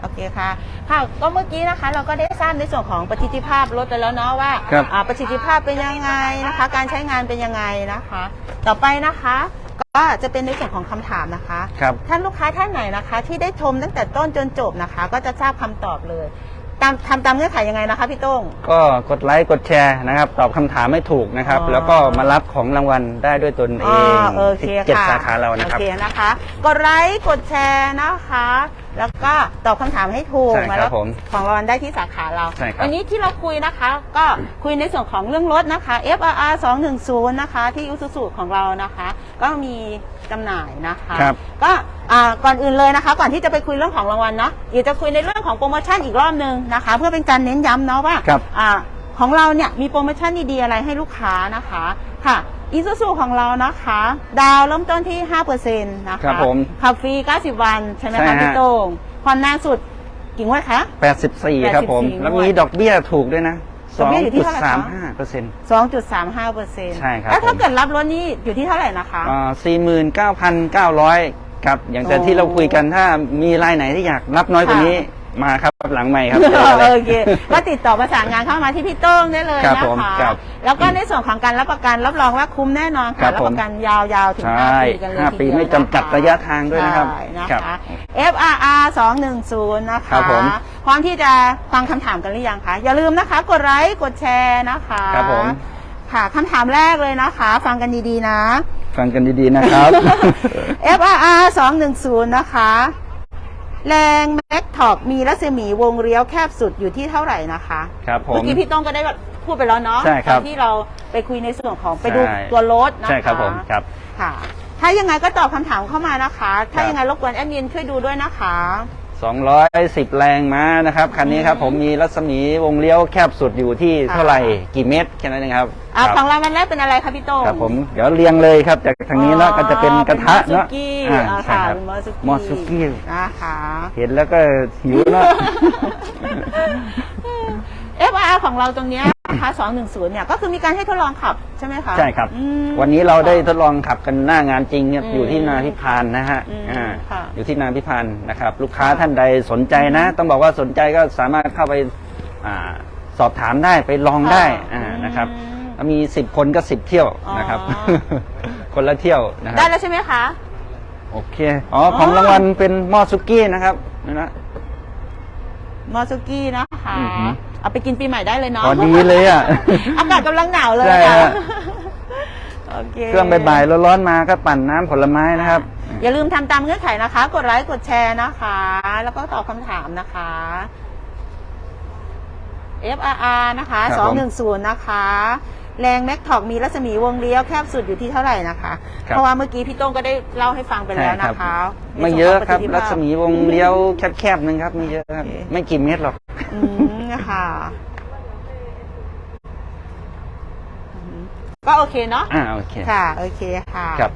โอเคค่ะค่ะก็เมื่อกี้นะคะเราก็ได้ทราบในส่วนของประสิทธิภาพรถไปแล้วเนาะว่าครับ อ่าประสิทธิภาพเป็นยังไงนะคะ การใช้งานเป็นยังไงนะคะ ต่อไปนะคะ ก็จะเป็นในส่วนของคำถามนะคะ ครับ ท่านลูกค้าท่านไหนนะคะ ที่ได้ชมตั้งแต่ต้นจนจบนะคะ ก็จะทราบคำตอบเลยตามทำตามเงื่อนไขยังไงนะคะพี่โต้ง ก็กดไลค์กดแชร์นะครับ ตอบคำถามไม่ถูกนะครับ อ๋อ แล้วก็มารับของรางวัลได้ด้วยตนเองาโอเคที่เจ็ดค่ะสาขาเรานะครับ โอเคนะคะ กดไลค์ กดแชร์นะคะ แล้วก็ตอบคำถามให้ถูกใช่ครับมารับผมของรางวัลได้ที่สาขาเรา ใช่ครับ วันนี้ที่เราคุยนะคะ ก็คุยในส่วนของเรื่องรถนะคะ FRR 210 นะคะ ที่อุสุสุของเรานะคะ ก็มีจำหน่ายนะคะ ครับ ก็อ่าก่อนอื่นเลยนะคะ ก่อนที่จะไปคุยเรื่องของรางวัลเนาะอยากจะคุยในเรื่องของโปรโมชั่นอีกรอบนึงนะคะ เพื่อเป็นการเน้นย้ำเนาะว่าครับ อ่า ของเราเนี่ยมีโปรโมชั่นดีๆอะไรให้ลูกค้านะคะค่ะอีซูซูของเรานะคะ ดาวเริ่มต้นที่ 5%นะคะครับผมขับฟรี 90 วัน ใช่ไหมใช่คะฮะ พี่โต้งผ่อนนานสุดกี่งวดคะ 84 ครับผม 84แล้วมีดอกเบี้ยถูกด้วยนะ ดอกเบี้ยอยู่ที่เท่าไหร่คะ 2.35เปอร์เซ็นต์ 2.35%ใช่ครับแล้วถ้าผม เกิดรับรถนี่อยู่ที่เท่าไหร่นะคะ 49,900 ครับ อย่างแต่โอ้ที่เราคุยกันถ้ามีรายไหนที่อยากรับน้อยกว่าค่ะนี้ มาครับหลังใหม่ครับเจอกันเลยโอเคก็ติดต่อประสานงานเข้ามาที่พี่โต้งได้เลยครับนะผมคะครับแล้วก็ในส่วนของการรับประกันรับรองว่าคุ้มแน่นอนครัค่ะบรับผม ประกันยาวๆถึงใช่5ปีกันเลยห้าทีปีเดียวไม่จำกัดนคระยะทางด้วยนะครับ ใช่นะครัคะบ FRR 210นะคะครับผมพร้อมที่จะฟังคำถามกันหรือยังคะอย่าลืมนะคะ กดไลค์กดแชร์นะคะครับผม ค่ะคำถามแรกเลยนะคะ ฟังกันดีๆนะ ฟังกันดีๆนะครับ FRR 210นะคะ แรงแม็กทอกมีรัศมีวงเลี้ยวแคบสุดอยู่ที่เท่าไหร่นะคะ ครับผม เมื่อกี้พี่ต้องก็ได้พูดไปแล้วเนาะใช่ครับตอนที่เราไปคุยในส่วนของไปดูใช่ ตัวรถนะคะใช่ครับผมครับ ค่ะ ถ้ายังไงก็ตอบคำถามเข้ามานะคะ ถ้าครับ ยังไงรบกวนแอดมินช่วยดูด้วยนะคะ 210 แรงม้านะครับ คันนี้ครับผมมีรัศมีวงเลี้ยวแคบสุดอยู่ที่ค่ะเท่าไหร่กี่เมตรแค่นั้นเองครับอ่าครับของรางวัลแรกเป็นอะไรคะพี่โต้ง ครับผมเดี๋ยวเรียงเลยครับ จากทางนี้เนาะก็จะเป็นกระทะเนาะป็อ่าอ่าใช่ค่ะครับเป็นมอสุกี้มอสุกี้นะคะเห็นแล้วก็หิวเนาะ FR ของเราตรงเนี้ย นะคะ210เนี่ยก็คือมีการให้ทดลองขับใช่ไหมคะใช่ครับ อืม วันนี้เราได้ทดลองขับกันหน้างานจริงเนี่ยอืมอยู่ที่นาพิพานนะฮะอืมอ่าค่ะอยู่ที่นาพิพานนะครับ ลูกค้าท่านใดสนใจนะ ต้องบอกว่าสนใจก็สามารถเข้าไปอาสอบถามได้ไปลองได้อ่านะครับอืมถ้ามีสิบคนก็สิบเที่ยวนะครับ อ๋อ คนละเที่ยวนะคได้รับแล้วใช่ไหมคะ โอเคอ๋อของรางวัลเป็นหม้อซุกี้นะครับนี่นะมอสุกี้นะคะ อือหือ เอาไปกินปีใหม่ได้เลยเนาะพอดีเลยอะ อากาศกำลังหนาวเลยใช่ค่ะฮะ โอเคเครื่องบ่ายๆร้อนๆมาก็ปั่นน้ำผลไม้นะครับ อย่าลืมทำตามเงื่อนไขนะคะ กดไลค์กดแชร์นะคะ แล้วก็ตอบคำถามนะคะ FRR นะคะครับผม 210นะคะ แรงแม็กทอกมีรัศมีวงเลี้ยวแคบสุดอยู่ที่เท่าไหร่นะคะครับเพราะว่าเมื่อกี้พี่โต้งก็ได้เล่าให้ฟังไปแล้วใช่นะคะไม่เยอะครับ ในส่วนของปะสิทธิภาพรัศมีวงเลี้ยวแคบๆนึงครับไม่เยอะครับโอเคไม่กี่เมตรหรอก อืมนะคะอืม ก็โอเคเนาะอ่าโอเคค่ะ โอเคค่ะ ครับ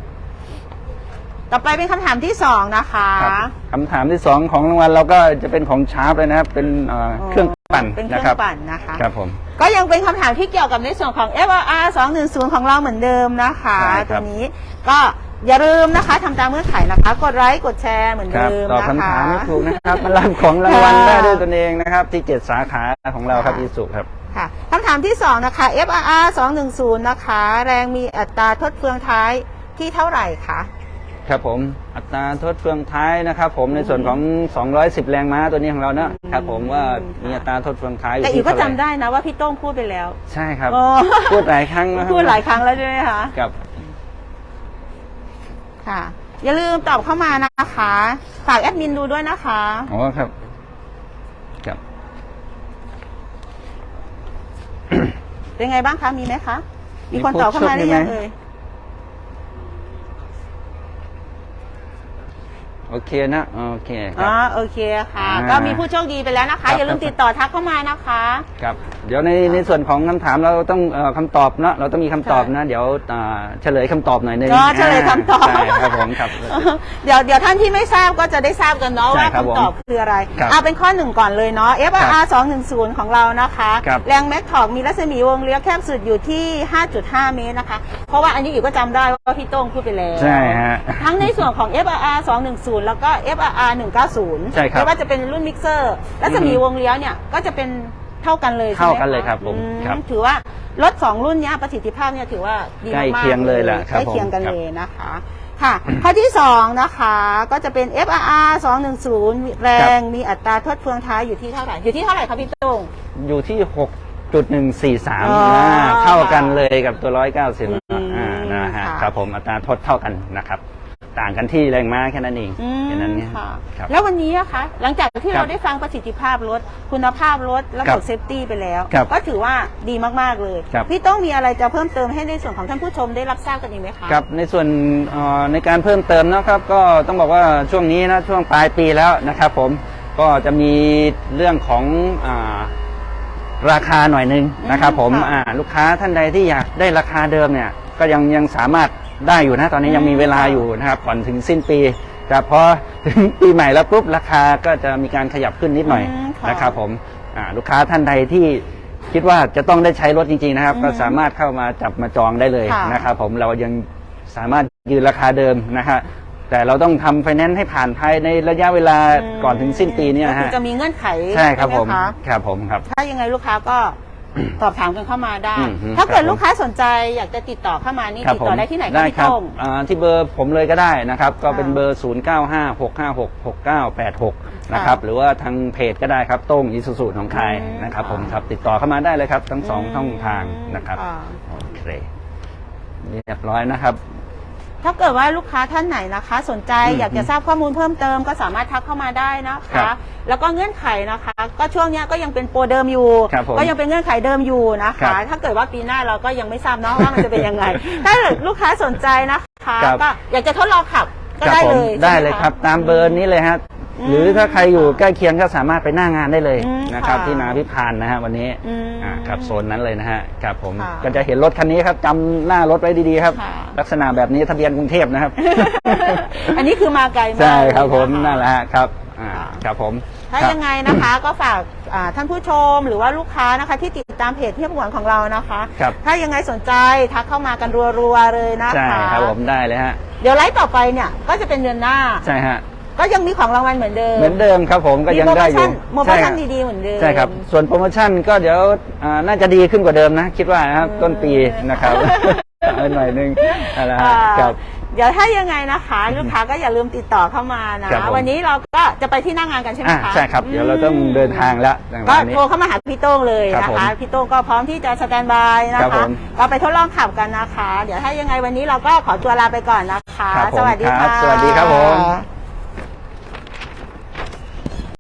ต่อไปเป็นคำถามที่สองนะคะครับคำถามที่สองของรางวัลเราก็จะเป็นของชาร์ปเลยนะครับ เป็นเอ่อเครื่องปั่นเป็นเคนะรื่อครังบปั่นนะคะ ครับผม ก็ยังเป็นคำถามที่เกี่ยวกับในส่วนของ FRR 210ของเราเหมือนเดิมนะคะใช่คตัรัวบนี้ก็ อย่าลืมนะคะทำตามเงื่อนไขนะคะ กดไลค์กดแชร์เหมือนครับเดิมตอบนะคะคำถามไม่ถูกนะครับมารับของรางวัลค่ะได้ด้วยตนเองนะครับที่เจ็ดสาขาของเราครับค่ะ อีสุครับ ค่ะคำถามที่สองนะคะ FRR 210 นะคะ แรงมีอัตราทดเฟืองท้ายที่เท่าไหร่คะ ครับผมอัตราทดเฟืองท้ายนะครับ ผมในส่วนของ 210 แรงม้าตัวนี้ของเราเนอะครับผมว่ามีอัตราทดเฟืองท้ายอยู่แต่อีกที่ก็เท่าไหจำร่ได้นะว่าพี่โต้งพูดไปแล้วใช่ครับโอ้พูดหลายครั้งแล้วครับพูดหลายครั้งแล้วใช่ไหมคะ กับ ค่ะ อย่าลืมตอบเข้ามานะคะ ฝากแอดมินดูด้วยนะคะ อ๋อครับ ครับ เป็นไงบ้างคะ มีไหมคะ มีคนมีผู้ตอบเข้ามาหรือยังโชคดีไหมเอ่ย โอเคนะ โอเคคอ๋รัอบโอเคค่ะ อ่าก็มีผู้โชคดีไปแล้วนะครัคะบอย่าลืมติดต่อทักเข้ามานะคะ ครับ เดี๋ยวในในส่วนของคำถามเราต้องเอ่อคำตอบเนอะเราต้องมีคำตอบนะ เดี๋ยวอ่าเฉลยคำตอบหน่อยหนึงก็เฉลยคำตอบ ใช่ครับผมครับ เดี๋ยวเดี๋ยวท่านที่ไม่ทราบก็จะได้ทราบกันเนาะใช่ว่าครับคำตอบคืออะไรครับเอาเป็นข้อหนึ่งก่อนเลยเนาะ FRR 210ของเรานะคะ ครับแรงแม็กทอกมีรัศมีวงเลี้ยวแคบสุดอยู่ที่ 5.5 เมตรนะคะ เพราะว่าอันนี้อีกก็จำได้ว่าพี่โต้งพูดไปแล้วใช่ฮะทั้งในส่วนของ FRR 210 190แล้วก็ FRR 190ใช่ครับ ไม่ว่าจะเป็นรุ่นมิกเซอร์และจะมีวงเลี้ยวเนี่ยก็จะเป็น เท่ากันเลยใช่ไหมเท่ากันเลยครับผมอืครับถือว่ารถสองรุ่นเนี้ยประสิทธิภาพเนี่ยถือว่าดีใกล้มากๆเคียงเลยแหละครับใกล้เคียงกันผมครับ เลยนะคะ ค่ะข้อที่สองนะคะก็จะเป็น FRR 210 แรงมีอัตราทดเฟืองท้ายอยู่ที่เท่าไหร่อยู่ที่เท่าไหร่ครับพี่ตุ้ง อยู่ที่หกจุดหนึ่งสี่สามอ๋อเท่ากันเลยกับตัวร้อยเก้าสิบอืมอ่านะฮะค่ะ ครับผมอัตราทดเท่ากันนะครับ ต่างกันที่แรงม้าแค่นั้นเองอืมแค่นั้นเนี่ยค่ะครับ แล้ววันนี้นะคะหลังจากที่ครับเราได้ฟังประสิทธิภาพรถ คุณภาพรถระครับบบเซฟตี้ไปแล้ว ครับก็ถือว่าดีมากๆเลย ครับ พี่ต้องมีอะไรจะเพิ่มเติมให้ในส่วนของท่านผู้ชมได้รับทราบกันอีกไหมคะ ครับในส่วนเอ่อในการเพิ่มเติมนะครับ ก็ต้องบอกว่าช่วงนี้นะช่วงปลายปีแล้วนะครับผมก็จะมีเรื่องของอาราคาหน่อยหนึงนะครับ ผมค่ะ อ่าลูกค้าท่านใดที่อยากได้ราคาเดิมเนี่ย ก็ยังยังสามารถ ได้อยู่นะตอนนี้ยังมีเวลาอยู่นะครับก่อนถึงสิ้นปีแต่พอถึงปีใหม่แล้วปุ๊บราคาก็จะมีการขยับขึ้นนิดหน่อยอืมค่ะ นะครับผมอ่าลูกค้าท่านใดที่คิดว่าจะต้องได้ใช้รถจริงๆนะครับอืมก็สามารถเข้ามาจับมาจองได้เลยค่ะ นะครับผมเรายังสามารถยืนราคาเดิมนะฮะแต่เราต้องทำไฟแนนซ์ให้ผ่านภายในระยะเวลาก่อนถึงสิ้นปีเนี่ยก็นะคืฮะอจะมีเงื่อนไขใช่ครับไหผมะครับผมครับ ถ้ายังไงลูกค้าก็ สอบถามกันเข้ามาได้ อืมอืมถ้าเกิดครับผมลูกค้าสนใจอยากจะติดต่อเข้ามานี่ครับติดผมต่อได้ที่ไหนคะได้พี่ครับโต้ง อ่าที่เบอร์ผมเลยก็ได้นะครับ ก็เป็นค่ะเบอร์ 0 9 5 6 5 6 6 9 8 6 นะครับ หรือว่าทางเพจก็ได้ครับโต้งอิสุสุหนองคายอืมนะครับค่ะผมครับติดต่อเข้ามาได้เลยครับ ทั้งสองอืมช่องทางนะครับค่ะโอเค เรียบร้อยนะครับ ถ้าเกิดว่าลูกค้าท่านไหนนะคะ สนใจอืมอยากจะทราบข้อมูลเพิ่มเติมก็สามารถทักเข้ามาได้นะครัคะ บแล้วก็เงื่อนไขนะคะ ก็ช่วงเนี้ยก็ยังเป็นโปรเดิมอยู่ ครับผมก็ยังเป็นเงื่อนไขเดิมอยู่นะครัคะ บถ้าเกิดว่าปีหน้าเราก็ยังไม่ทราบเนาะว่ามันจะเป็นยังไง ถ้าเกิดลูกค้าสนใจนะคะ ครับ ก็อยากจะทดลองขับก็ครับได้ผมเลยได้ใช่หมเลยะครับ ตามเบอร์นี้เลยฮะอืม หรือถ้าใครอยู่ใกล้เคียงก็สามารถไปหน้างานได้เลยอืมนะครับค่ะที่นาพิพานนะฮะวันนี้อืมอ่าครับโซนนั้นเลยนะฮะครับผมค่ะก็จะเห็นรถคันนี้ครับจำหน้ารถไว้ดีๆครับค่ะลักษณะแบบนี้ทะเบียนกรุงเทพนะครับ อันนี้คือมาไกลมากใช่ครับผมเยะนั่นแหละฮะครับอ่าค่ะครับผมถ้าครับยังไงนะคะก็ฝากอ่าท่านผู้ชมหรือว่าลูกค้านะคะ ที่ติดตามเพจเทียบหวนของเรานะคะครับถ้ายังไงสนใจทักเข้ามากันรัวๆเลยนะคะใช่ครับผมได้เลยฮะเดี๋ยวไลฟ์ต่อไปเนี่ยก็จะเป็นเดือนหน้าใช่ฮะ ก็ยังมีของรางวัลเหมือนเดิมเหมือนเดิมครับผมก็ยังได้อยู่มีโปรโมชั่นใช่ครับดีๆเหมือนเดิมใช่ครับ ส่วนโปรโมชั่นก็เดี๋ยวอ่าน่าจะดีขึ้นกว่าเดิมนะ คิดว่านะครับอืมต้นปีนะครับเอาหน่อยนึงนั่นแหละฮะอ่าครับเดี๋ยวถ้ายังไงนะคะลูกค้าก็อย่าลืมติดต่อเข้ามานะครับผมวันนี้เราก็จะไปที่หน้างงานกันใช่ไหมอ่าคะใช่ครับเดี๋ยวเราต้องเดินทางแล้วในก็วันนี้โทรเข้ามาหาพี่โต้งเลยครับนะผมคะพี่โต้งก็พร้อมที่จะสแตนบายนะครัคะบผมก็ไปทดลองขับกันนะคะ เดี๋ยวถ้ายังไงวันนี้เราก็ขอตัวลาไปก่อนนะคะครับผมสวัสดีครัค่ะบสวัสดีครับผม